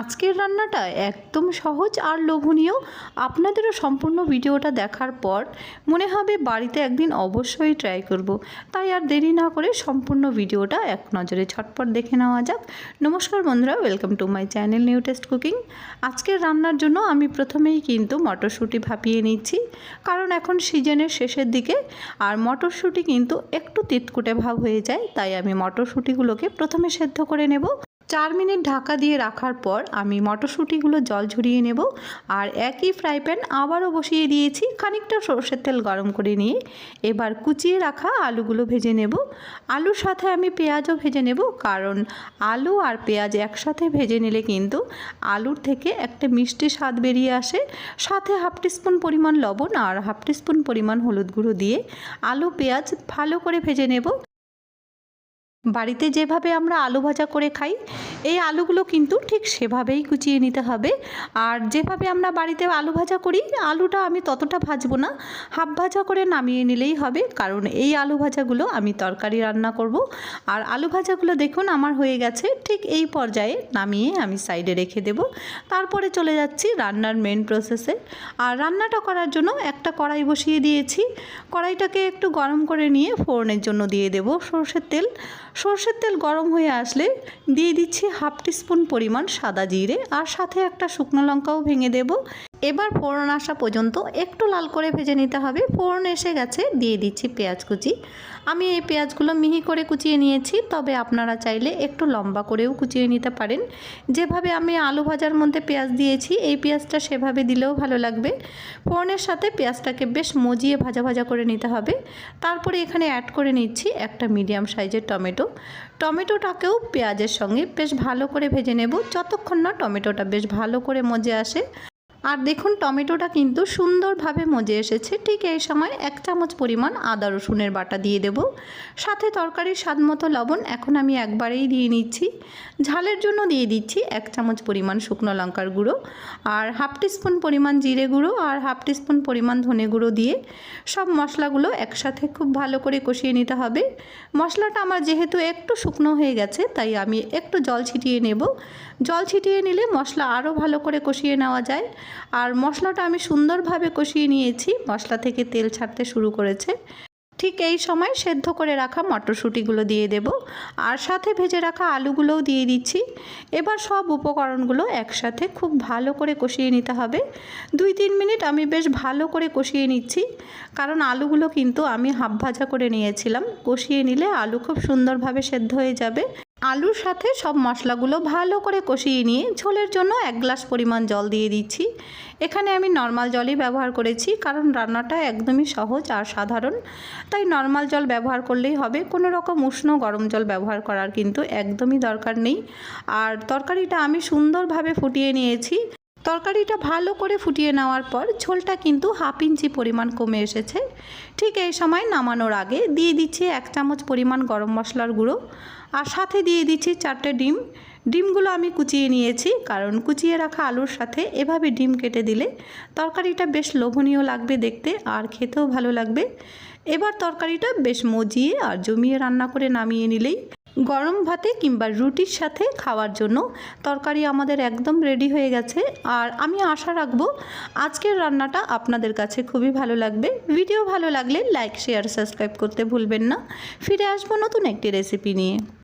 আজকের রান্নাটা একদম সহজ আর লোভনীয়। আপনাদেরও সম্পূর্ণ ভিডিওটা দেখার পর মনে হবে বাড়িতে একদিন অবশ্যই ট্রাই করব। তাই আর দেরি না করে সম্পূর্ণ ভিডিওটা এক নজরে ছটপট দেখে নেওয়া যাক। নমস্কার বন্ধুরা welcome to my channel new taste cooking আজকের রান্নার জন্য আমি প্রথমেই কিন্তু মটরশুঁটি ভাপিয়ে নিচ্ছি। কারণ এখন সিজনের শেষের দিকে আর মটরশুঁটি কিন্তু একটু তিতকুটে ভাব হয়ে যায়, তাই আমি মটরশুঁটিগুলোকে প্রথমে সেদ্ধ করে নেব। চার মিনিট ঢাকা দিয়ে রাখার পর আমি মটরশুঁটিগুলো জল ঝরিয়ে নেব আর একই ফ্রাই প্যান আবারও বসিয়ে দিয়েছি খানিকটা সর্ষের তেল গরম করে নিয়ে। এবার কুচিয়ে রাখা আলুগুলো ভেজে নেব। আলুর সাথে আমি পেঁয়াজও ভেজে নেব কারণ আলু আর পেঁয়াজ একসাথে ভেজে নিলে কিন্তু আলুর থেকে একটা মিষ্টি স্বাদ বেরিয়ে আসে। সাথে হাফ টিস্পুন পরিমাণ লবণ আর হাফ টিস্পুন পরিমাণ হলুদ গুঁড়ো দিয়ে আলু পেঁয়াজ ভালো করে ভেজে নেব। বাড়িতে যেভাবে আমরা আলু ভাজা করে খাই, এই আলুগুলো কিন্তু ঠিক সেভাবেই কুচিয়ে নিতে হবে। আর যেভাবে আমরা বাড়িতে আলু ভাজা করি, আলুটা আমি ততটা ভাজবো না। হাফ ভাজা করে নামিয়ে নিলেই হবে, কারণ এই আলু ভাজাগুলো আমি তরকারি রান্না করব। আর আলু ভাজাগুলো দেখুন আমার হয়ে গেছে, ঠিক এই পর্যায়ে নামিয়ে আমি সাইডে রেখে দেব। তারপরে চলে যাচ্ছি রান্নার মেন প্রসেসে আর রান্নাটা করার জন্য একটা কড়াই বসিয়ে দিয়েছি। কড়াইটাকে একটু গরম করে নিয়ে ফোড়নের জন্য দিয়ে দেব সর্ষের তেল। সর্ষের তেল গরম হয়ে আসলে দিয়ে দিচ্ছি হাফ টিস্পুন পরিমাণ সাদা জিরে আর সাথে একটা শুকনো লঙ্কাও ভেঙে দেব। এবার ফোড়ন আসা পর্যন্ত একটু লাল করে ভেজে নিতে হবে। ফোড়ন এসে গেছে, দিয়ে দিচ্ছি পেঁয়াজ কুচি। আমি এই পেঁয়াজগুলো মিহি করে কুচিয়ে নিয়েছি, তবে আপনারা চাইলে একটু লম্বা করেও কুচিয়ে নিতে পারেন। যেভাবে আমি আলু ভাজার মধ্যে পেঁয়াজ দিয়েছি, এই পেঁয়াজটা সেভাবে দিলেও ভালো লাগবে। ফোড়নের সাথে পেঁয়াজটাকে বেশ মজিয়ে ভাজা ভাজা করে নিতে হবে। তারপরে এখানে অ্যাড করে নিচ্ছি একটা মিডিয়াম সাইজের টমেটো। টমেটোটাকেও পেঁয়াজের সঙ্গে বেশ ভালো করে ভেজে নেব, যতক্ষণ না টমেটোটা বেশ ভালো করে মজে আসে। আর দেখুন, টমেটোটা কিন্তু সুন্দরভাবে মজে এসেছে। ঠিক এই সময় এক চামচ পরিমাণ আদা রসুনের বাটা দিয়ে দেব। সাথে তরকারির স্বাদ মতো লবণ এখন আমি একবারেই দিয়ে নিচ্ছি। ঝালের জন্য দিয়ে দিচ্ছি এক চামচ পরিমাণ শুকনো লঙ্কার গুঁড়ো আর হাফ টিস্পুন পরিমাণ জিরে গুঁড়ো আর হাফ টিস্পুন পরিমাণ ধনে গুঁড়ো দিয়ে সব মশলাগুলো একসাথে খুব ভালো করে কষিয়ে নিতে হবে। মশলাটা আমার যেহেতু একটু শুকনো হয়ে গেছে, তাই আমি একটু জল ছিটিয়ে নেব। জল ছিটিয়ে নিলে মশলা আরও ভালো করে কষিয়ে নেওয়া যায়। আর মশলাটা আমি সুন্দরভাবে কষিয়ে নিয়েছি। মশলা থেকে তেল ছাড়তে শুরু করেছে। ঠিক এই সময় সেদ্ধ করে রাখা মটরশুঁটিগুলো দিয়ে দেব। আর সাথে ভেজে রাখা আলুগুলোও দিয়ে দিচ্ছি। এবার সব উপকরণগুলো একসাথে খুব ভালো করে কষিয়ে নিতে হবে। দুই তিন মিনিট আমি বেশ ভালো করে কষিয়ে নিচ্ছি। কারণ আলুগুলো কিন্তু আমি হাফ ভাজা করে নিয়েছিলাম। কষিয়ে নিলে আলু খুব সুন্দরভাবে সেদ্ধ হয়ে যাবে। আলুর সাথে সব মশলাগুলো ভালো করে কষিয়ে নিয়ে ঝোলের জন্য এক গ্লাস পরিমাণ জল দিয়ে দিচ্ছি। এখানে আমি নর্মাল জলই ব্যবহার করেছি, কারণ রান্নাটা একদমই সহজ আর সাধারণ। তাই নর্মাল জল ব্যবহার করলেই হবে, কোনো রকম উষ্ণ গরম জল ব্যবহার করার কিন্তু একদমই দরকার নেই। আর তরকারিটা আমি সুন্দরভাবে ফুটিয়ে নিয়েছি। তরকারিটা ভালো করে ফুটিয়ে নেওয়ার পর ঝোলটা কিন্তু হাফ ইঞ্চি পরিমাণ কমে এসেছে। ঠিক এই সময় নামানোর আগে দিয়ে দিচ্ছি এক চামচ পরিমাণ গরম মশলার গুঁড়ো আর সাথে দিয়ে দিচ্ছি চারটে ডিম। ডিমগুলো আমি কুচিয়ে নিয়েছি কারণ কুচিয়ে রাখা আলুর সাথে এভাবে ডিম কেটে দিলে তরকারিটা বেশ লোভনীয় লাগবে দেখতে আর খেতেও ভালো লাগবে। এবার তরকারিটা বেশ মজিয়ে আর জমিয়ে রান্না করে নামিয়ে নিলেই গরম ভাতে কিংবা রুটির সাথে খাওয়ার জন্য তরকারি আমাদের একদম রেডি হয়ে গেছে। আর আমি আশা রাখব আজকের রান্নাটা আপনাদের কাছে খুবই ভালো লাগবে। ভিডিও ভালো লাগলে লাইক শেয়ার সাবস্ক্রাইব করতে ভুলবেন না। ফিরে আসব নতুন একটি রেসিপি নিয়ে।